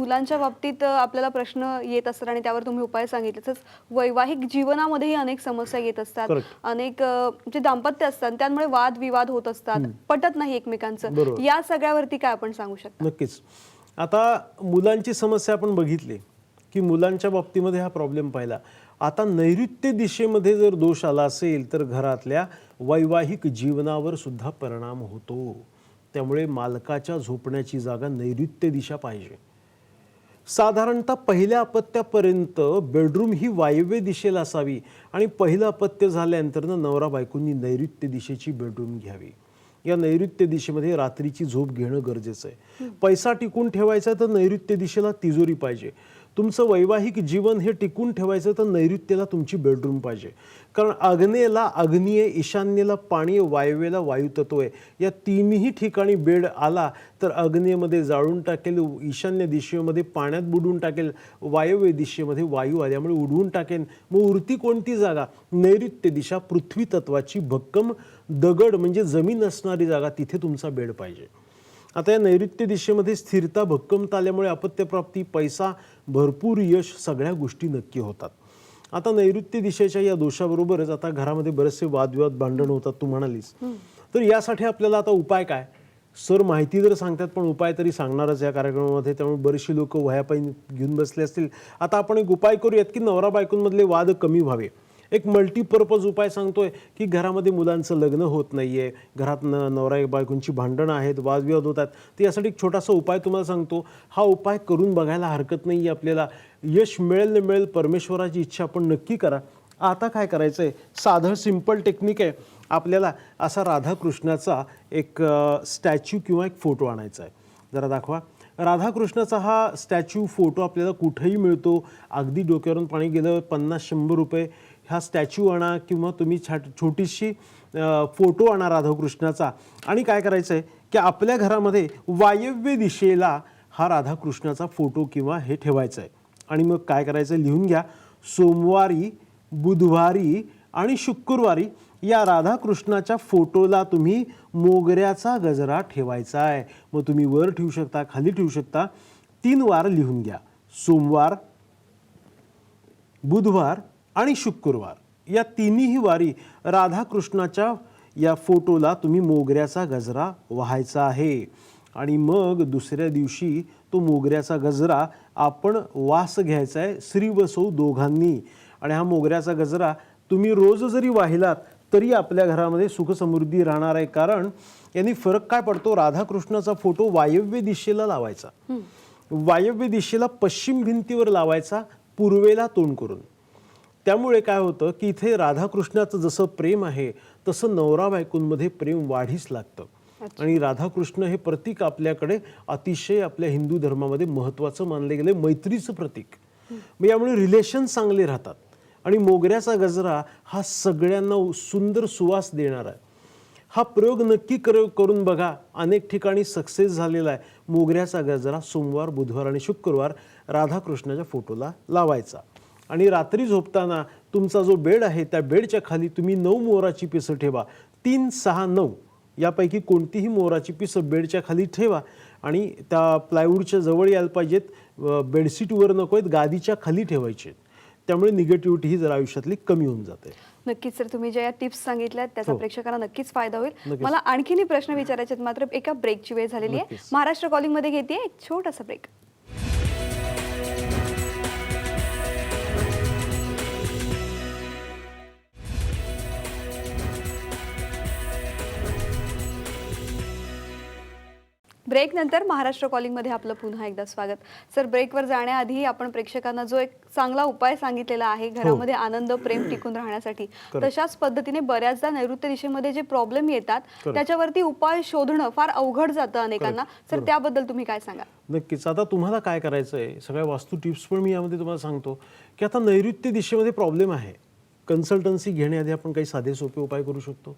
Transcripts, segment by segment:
मुलांच्या बाबतीत आपल्याला प्रश्न येत असतात आणि त्यावर तुम्ही उपाय सांगितले. तसंच वैवाहिक जीवनामध्येही अनेक समस्या येत असतात. अनेक जे दाम्पत्य असतात त्यामुळे वाद विवाद होत असतात. पटत नाही एकमेकांचं. या सगळ्यावरती काय आपण सांगू शकता? नक्कीच. आता मुलांची समस्या आपण बघितली की मुलांच्या बाबतीमध्ये हा प्रॉब्लेम पाहिला. आता नैऋत्य दिशेमध्ये जर दोष आला असेल तर घरातल्या वैवाहिक जीवनावर सुद्धा परिणाम होतो. त्यामुळे मालकाच्या झोपण्याची जागा नैऋत्य दिशा पाहिजे. साधारणतः पहिल्या अपत्यापर्यंत बेडरूम ही वायव्य दिशेला असावी आणि पहिलं अपत्य झाल्यानंतर ना नवरा बायकोंनी नैऋत्य दिशेची बेडरूम घ्यावी. या नैऋत्य दिशेमध्ये रात्रीची झोप घेणं गरजेचं आहे. पैसा टिकून ठेवायचा तर नैऋत्य दिशेला तिजोरी पाहिजे. तुमचं वैवाहिक जीवन हे टिकून ठेवायचं तर नैऋत्येला तुमची बेडरूम पाहिजे. कारण आग्नेयला अग्नीय ईशान्येला पाणी वायव्येला वायुतत्व आहे. या तिन्ही ठिकाणी बेड आला तर अग्नेमध्ये जाळून टाकेल ईशान्य दिशेमध्ये पाण्यात बुडून टाकेल वायव्य दिशेमध्ये वायू आल्यामुळे उडवून टाकेल मग उरती कोणती जागा? नैऋत्य दिशा पृथ्वी तत्वाची भक्कम दगड म्हणजे जमीन असणारी जागा तिथे तुमचा बेड पाहिजे. आता या नैऋत्य दिशेमध्ये स्थिरता भक्कमता आल्यामुळे अपत्यप्राप्ती पैसा भरपूर यश सगळ्या गोष्टी नक्की होतात. आता नैऋत्य दिशेच्या या दोषाबरोबरच आता घरामध्ये बरेचसे वादविवाद भांडण होतात तू म्हणालीस. तर यासाठी आपल्याला आता उपाय काय? सर माहिती जर सांगतात पण उपाय तरी सांगणारच या कार्यक्रमामध्ये. त्यामुळे बरेचसे लोक वह्यापायी घेऊन बसले असतील. आता आपण एक उपाय करूयात की नवरा बायकोंमधले वाद कमी व्हावे? एक मल्टीपर्पज उपाय सांगतोय की घरामध्ये मुलांचं लग्न होत नाही आहे घरात न नवरा बायकोंची भांडणं आहेत वादविवाद होतात तर यासाठी एक छोटासा उपाय तुम्हाला सांगतो. हा उपाय करून बघायला हरकत नाही आहे आपल्याला. यश मिळेल न मिळेल परमेश्वराची इच्छा आपण नक्की करा. आता काय करायचं आहे साधं सिंपल टेक्निक आहे. आपल्याला असा राधाकृष्णाचा एक स्टॅच्यू किंवा एक फोटो आणायचा आहे. जरा दाखवा. राधाकृष्णाचा हा स्टॅच्यू फोटो आपल्याला कुठेही मिळतो. अगदी डोक्यावरून पाणी गेलं पन्नास शंभर रुपये. ह्या स्टॅच्यू आणा किंवा तुम्ही छा छोटीशी फोटो आणा राधाकृष्णाचा. आणि काय करायचं आहे की आपल्या घरामध्ये वायव्य दिशेला हा राधाकृष्णाचा फोटो किंवा हे ठेवायचं आहे आणि मग काय करायचं लिहून घ्या. सोमवारी बुधवारी आणि शुक्रवारी या राधाकृष्णाच्या फोटोला तुम्ही मोगऱ्याचा गजरा ठेवायचा आहे मग तुम्ही वर ठेवू शकता खाली ठेवू शकता. तीन वार लिहून घ्या. सोमवार बुधवार आणि शुक्रवार. या तिन्ही वारी राधाकृष्णाच्या या फोटोला तुम्ही मोगऱ्याचा गजरा व्हायचा आहे. आणि मग दुसऱ्या दिवशी तो मोगऱ्याचा गजरा आपण वास घ्यायचा आहे श्री व सौ दोघांनी. आणि हा मोगऱ्याचा गजरा तुम्ही रोज जरी वाहिलात तरी आपल्या घरामध्ये सुखसमृद्धी राहणार आहे. कारण यांनी फरक काय पडतो? राधाकृष्णाचा फोटो वायव्य दिशेला लावायचा. वायव्य दिशेला पश्चिम भिंतीवर लावायचा पूर्वेला तोंड करून. त्यामुळे काय होतं की इथे राधाकृष्णाचं जसं प्रेम आहे तसं नवरा बायकोंमध्ये प्रेम वाढीस लागतं. आणि राधाकृष्ण हे प्रतीक आपल्याकडे अतिशय आपल्या हिंदू धर्मामध्ये महत्त्वाचं मानले गेले मैत्रीचं प्रतीक. मग यामुळे रिलेशन चांगले राहतात. आणि मोगऱ्याचा गजरा हा सगळ्यांना सुंदर सुवास देणार आहे. हा प्रयोग नक्की कर करून बघा. अनेक ठिकाणी सक्सेस झालेला आहे. मोगऱ्याचा गजरा सोमवार बुधवार आणि शुक्रवार राधाकृष्णाच्या फोटोला लावायचा. आणि रात्री झोपताना तुमचा जो बेड आहे त्या बेडच्या खाली तुम्ही नऊ मोराची पिसं ठेवा. तीन सहा नऊ यापैकी कोणतीही मोराची पिसं बेडच्या खाली ठेवा आणि त्या प्लायवूडच्या जवळ यायला पाहिजेत. बेडशीटवर नको आहेत गादीच्या खाली ठेवायचे त्यामुळे निगेटिव्हिटी ही जरा आयुष्यातली कमी होऊन जाते. नक्कीच सर तुम्ही ज्या या टिप्स सांगितल्यात त्याचा हो. प्रेक्षकांना नक्कीच फायदा होईल. मला आणखीनही प्रश्न विचारायचे मात्र एका ब्रेकची वेळ झालेली आहे. महाराष्ट्र कॉलिंगमध्ये घेते एक छोटासा ब्रेक ब्रेक नंतर महाराष्ट्र कॉलिंगमध्ये आपलं पुन्हा एकदा स्वागत. सर ब्रेकवर जाण्याआधी आपण प्रेक्षकांना जो एक चांगला उपाय सांगितलेला आहे घरामध्ये आनंद प्रेम टिकून राहण्यासाठी तशाच पद्धतीने बऱ्याचदा नैऋत्य दिशेमध्ये जे प्रॉब्लेम येतात त्याच्यावरती उपाय शोधणं फार अवघड जातं अनेकांना. सर त्याबद्दल तुम्ही काय सांगा नक्कीच. आता तुम्हाला काय करायचं आहे सगळ्या वास्तू टिप्स पण मी यामध्ये तुम्हाला सांगतो की आता नैऋत्य दिशेमध्ये प्रॉब्लेम आहे. कन्सल्टन्सी घेण्याआधी आपण काही साधे सोपे उपाय करू शकतो.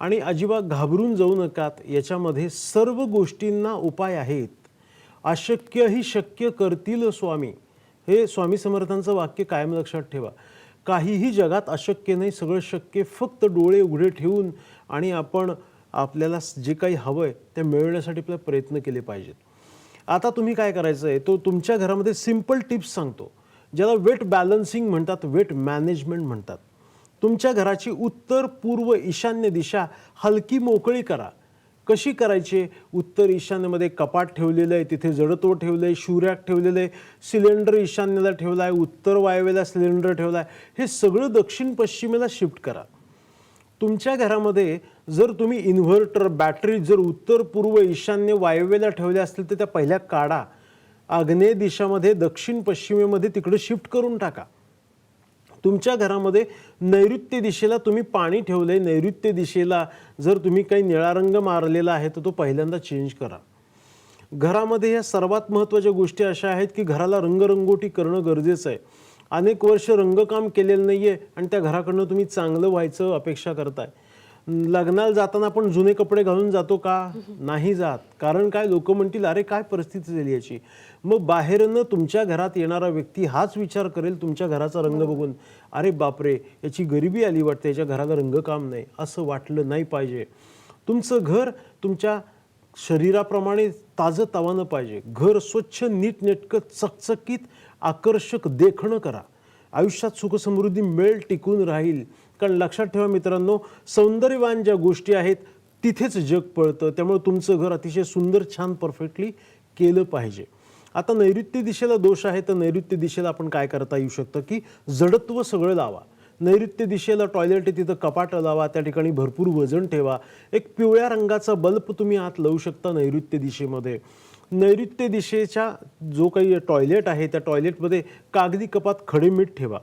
आणि अजिबात घाबरून जाऊ नकात. याच्यामध्ये सर्व गोष्टींना उपाय आहेत. अशक्यही शक्य करतील स्वामी. हे स्वामी समर्थांचं वाक्य कायम लक्षात ठेवा. काहीही जगात अशक्य नाही सगळं शक्य फक्त डोळे उघडे ठेवून आणि आपण आपल्याला जे काही हवं आहे ते मिळवण्यासाठी आपले प्रयत्न केले पाहिजेत. आता तुम्ही काय करायचं आहे तो तुमच्या घरामध्ये सिंपल टिप्स सांगतो. ज्याला वेट बॅलन्सिंग म्हणतात वेट मॅनेजमेंट म्हणतात. तुमच्या घराची उत्तर पूर्व ईशान्य दिशा हलकी मोकळी करा. कशी करायची? उत्तर ईशान्येमध्ये कपाट ठेवलेलं आहे तिथे जडत्व ठेवलं आहे शिवरॅक ठेवलेलं आहे सिलेंडर ईशान्येला ठेवला आहे उत्तर वायव्याला सिलेंडर ठेवला आहे हे सगळं दक्षिण पश्चिमेला शिफ्ट करा. तुमच्या घरामध्ये जर तुम्ही इन्व्हर्टर बॅटरी जर उत्तर पूर्व ईशान्य वायव्येला ठेवल्या असतील तर त्या पहिल्या काढा. आग्नेय दिशामध्ये दक्षिण पश्चिमेमध्ये तिकडे शिफ्ट करून टाका. तुमच्या घरामध्ये नैऋत्य दिशेला तुम्ही पाणी ठेवलंय नैऋत्य दिशेला जर तुम्ही काही निळा रंग मारलेला आहे तर तो पहिल्यांदा चेंज करा. घरामध्ये या सर्वात महत्त्वाच्या गोष्टी अशा आहेत की घराला रंगरंगोटी करणं गरजेचं आहे. अनेक वर्ष रंगकाम केलेलं नाही आहे आणि त्या घराकडनं तुम्ही चांगलं व्हायचं अपेक्षा करताय. लग्नाला जाताना आपण जुने कपडे घालून जातो का? नाही जात. कारण काय? लोक म्हणतील अरे काय परिस्थिती झाली याची? मग बाहेरनं तुमच्या घरात येणारा व्यक्ती हाच विचार करेल तुमच्या घराचा रंग बघून. अरे बापरे याची गरिबी आली वाटते याच्या घराला रंगकाम नाही. असं वाटलं नाही पाहिजे. तुमचं घर तुमच्या शरीराप्रमाणे ताजं तवानं पाहिजे. घर स्वच्छ नीटनेटकं चकचकीत आकर्षक देखणं करा. आयुष्यात सुखसमृद्धी मेळ टिकून राहील. कारण लक्षात ठेवा मित्रांनो सौंदर्यवान ज्या गोष्टी आहेत तिथेच जग पळतं. त्यामुळे तुमचं घर अतिशय सुंदर छान परफेक्टली केलं पाहिजे. आता नैऋत्य दिशेला दोष आहे तर नैऋत्य दिशेला आपण काय करता येऊ शकतं की जडत्व सगळं लावा. नैऋत्य दिशेला टॉयलेट आहे तिथं कपाट लावा त्या ठिकाणी भरपूर वजन ठेवा. एक पिवळ्या रंगाचा बल्ब तुम्ही आत लावू शकता नैऋत्य दिशेमध्ये. नैऋत्य दिशेच्या जो काही टॉयलेट आहे त्या टॉयलेटमध्ये कागदी कपात खडे मीठ ठेवा.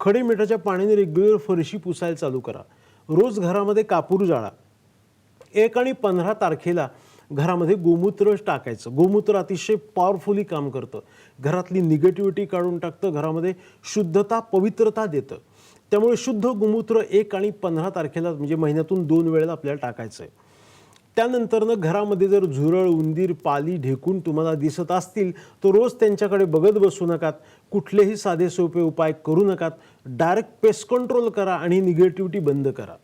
खडे मिठाच्या पाण्याने रेग्युलर फरशी पुसायला चालू करा. रोज घरामध्ये कापूर जाळा. एक आणि पंधरा तारखेला घरामध्ये गोमूत्र टाकायचं. गोमूत्र अतिशय पॉवरफुली काम करतं. घरातली निगेटिव्हिटी काढून टाकतं. घरामध्ये शुद्धता पवित्रता देतं. त्यामुळे शुद्ध गोमूत्र एक आणि पंधरा तारखेला म्हणजे महिन्यातून दोन वेळेला आपल्याला टाकायचं आहे त्यानंतरनं घरामध्ये जर झुरळ उंदीर पाली ढेकून तुम्हाला दिसत असतील तर रोज त्यांच्याकडे बघत बसू नकात कुठलेही साधे सोपे उपाय करू नकात डायरेक्ट पेस्ट कंट्रोल करा आणि निगेटिव्हिटी बंद करा.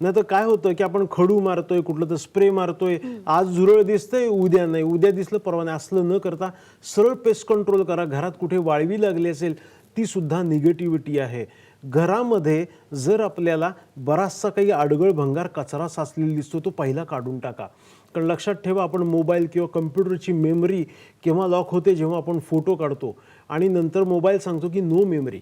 नाही तर काय होतं की आपण खडू मारतोय कुठलं तर स्प्रे मारतोय. आज झुरळ दिसतंय उद्या नाही. उद्या दिसलं परवा नाही असलं न करता सरळ पेस्ट कंट्रोल करा. घरात कुठे वाळवी लागली असेल ती सुद्धा निगेटिव्हिटी आहे. घरामध्ये जर आपल्याला बराचसा काही आडगळ भंगार कचरा साचलेला दिसतो तो पहिला काढून टाका. कारण लक्षात ठेवा आपण मोबाईल किंवा कम्प्युटरची मेमरी केव्हा लॉक होते जेव्हा आपण फोटो काढतो आणि नंतर मोबाईल सांगतो की नो मेमरी.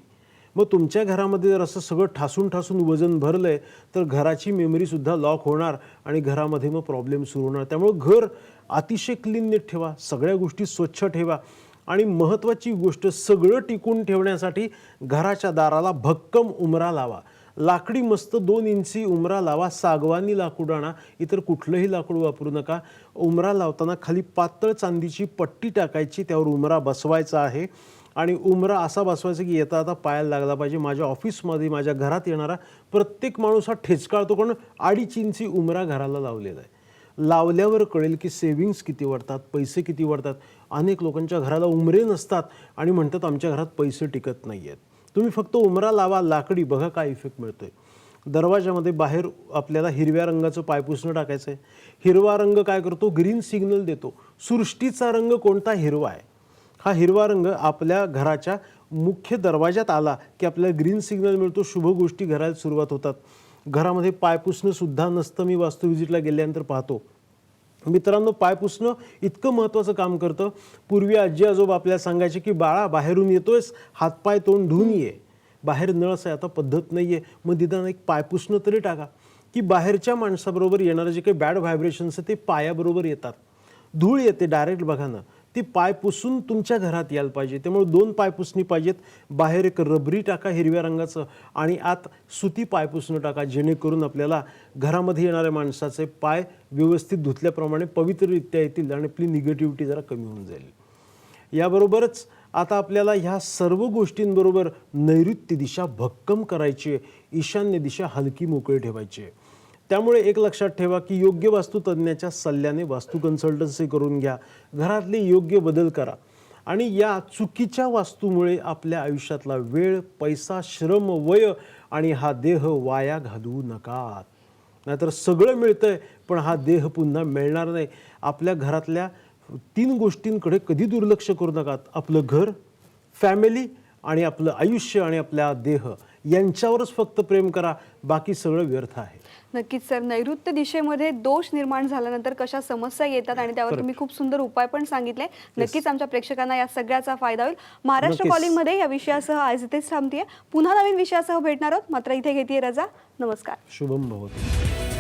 मग तुमच्या घरामध्ये जर असं सगळं ठासून ठासून वजन भरलं आहे तर घराची मेमरीसुद्धा लॉक होणार आणि घरामध्ये मग प्रॉब्लेम सुरू होणार. त्यामुळं घर अतिशय क्लीन नीट ठेवा सगळ्या गोष्टी स्वच्छ ठेवा. आणि महत्त्वाची गोष्ट सगळं टिकून ठेवण्यासाठी घराच्या दाराला भक्कम उमरा लावा. लाकडी मस्त दोन इंची उमरा लावा. सागवानी लाकूड आणा इतर कुठलंही लाकूड वापरू नका. उमरा लावताना खाली पातळ चांदीची पट्टी टाकायची त्यावर उमरा बसवायचा आहे. आणि उमरा असा बसवायचा की येता आता पायाला लागला पाहिजे. माझ्या ऑफिसमध्ये माझ्या घरात येणारा प्रत्येक माणूस हा ठेचकाळतो कारण अडीच इंची उमरा घराला लावलेला आहे. लावल्यावर कळेल की सेविंग्स किती वाढतात पैसे किती वाढतात. अनेक लोकांच्या घराला उमरे नसतात आणि म्हणतात आमच्या घरात पैसे टिकत नाही आहेत तुम्ही फक्त उमरा लावा लाकडी बघा काय इफेक्ट मिळतोय. दरवाजामध्ये बाहेर आपल्याला हिरव्या रंगाचं पायपुसणं टाकायचं आहे. हिरवा रंग काय करतो? ग्रीन सिग्नल देतो. सृष्टीचा रंग कोणता? हिरवा आहे. हा हिरवा रंग आपल्या घराच्या मुख्य दरवाजात आला की आपल्याला ग्रीन सिग्नल मिळतो. शुभ गोष्टी घराला सुरुवात होतात. घरामध्ये पाय पुसणंसुद्धा नसतं. मी वास्तू विजिटला गेल्यानंतर पाहतो. मित्रांनो पाय पुसणं इतकं महत्त्वाचं काम करतं. पूर्वी आजी आजोबा आपल्याला सांगायचे की बाळा बाहेरून येतोयस हातपाय तोंड धुवून ये. बाहेर नळस आहे आता पद्धत नाही आहे मग निदान एक पाय पुसणं तरी टाका. की बाहेरच्या माणसाबरोबर येणारे जे काही बॅड व्हायब्रेशन्स आहे ते पायाबरोबर येतात. धूळ येते डायरेक्ट बघा ना. ती पाय पुसून तुमच्या घरात यायला पाहिजे. त्यामुळे दोन पाय पुसणी पाहिजेत. बाहेर एक रबरी टाका हिरव्या रंगाचं आणि आत सुती पाय पुसणं टाका जेणेकरून आपल्याला घरामध्ये येणाऱ्या माणसाचे पाय व्यवस्थित धुतल्याप्रमाणे पवित्ररित्या येतील आणि आपली निगेटिव्हिटी जरा कमी होऊन जाईल. याबरोबरच आता आपल्याला ह्या सर्व गोष्टींबरोबर नैऋत्य दिशा भक्कम करायची आहे. ईशान्य दिशा हलकी मोकळी ठेवायची आहे. त्यामुळे एक लक्षात ठेवा की योग्य वास्तुतज्ञाच्या सल्ल्याने वास्तू कन्सल्टन्सी करून घ्या. घरातले योग्य बदल करा. आणि या चुकीच्या वास्तूमुळे आपल्या आयुष्यातला वेळ पैसा श्रम वय आणि हा देह वाया घालवू नका नाहीतर सगळं मिळतंय पण हा देह पुन्हा मिळणार नाही. आपल्या घरातल्या तीन गोष्टींकडे कधी दुर्लक्ष करू नका आपलं घर फॅमिली आणि आपलं आयुष्य आणि आपल्या देह. यांच्यावरच फक्त प्रेम करा. बाकी सगळं व्यर्थ आहे. नक्कीच सर. नैऋत्य दिशेमध्ये दोष निर्माण झाल्यानंतर कशा समस्या येतात आणि त्यावर तुम्ही खूप सुंदर उपाय पण सांगितले. नक्कीच आमच्या प्रेक्षकांना या सगळ्याचा फायदा होईल. महाराष्ट्र नक्कीच. कॉलिंगमध्ये या विषयासह आज इथेच थांबतीये. पुन्हा नवीन विषयासह भेटणार आहोत. मात्र इथे घेते रजा. नमस्कार. शुभम भवती.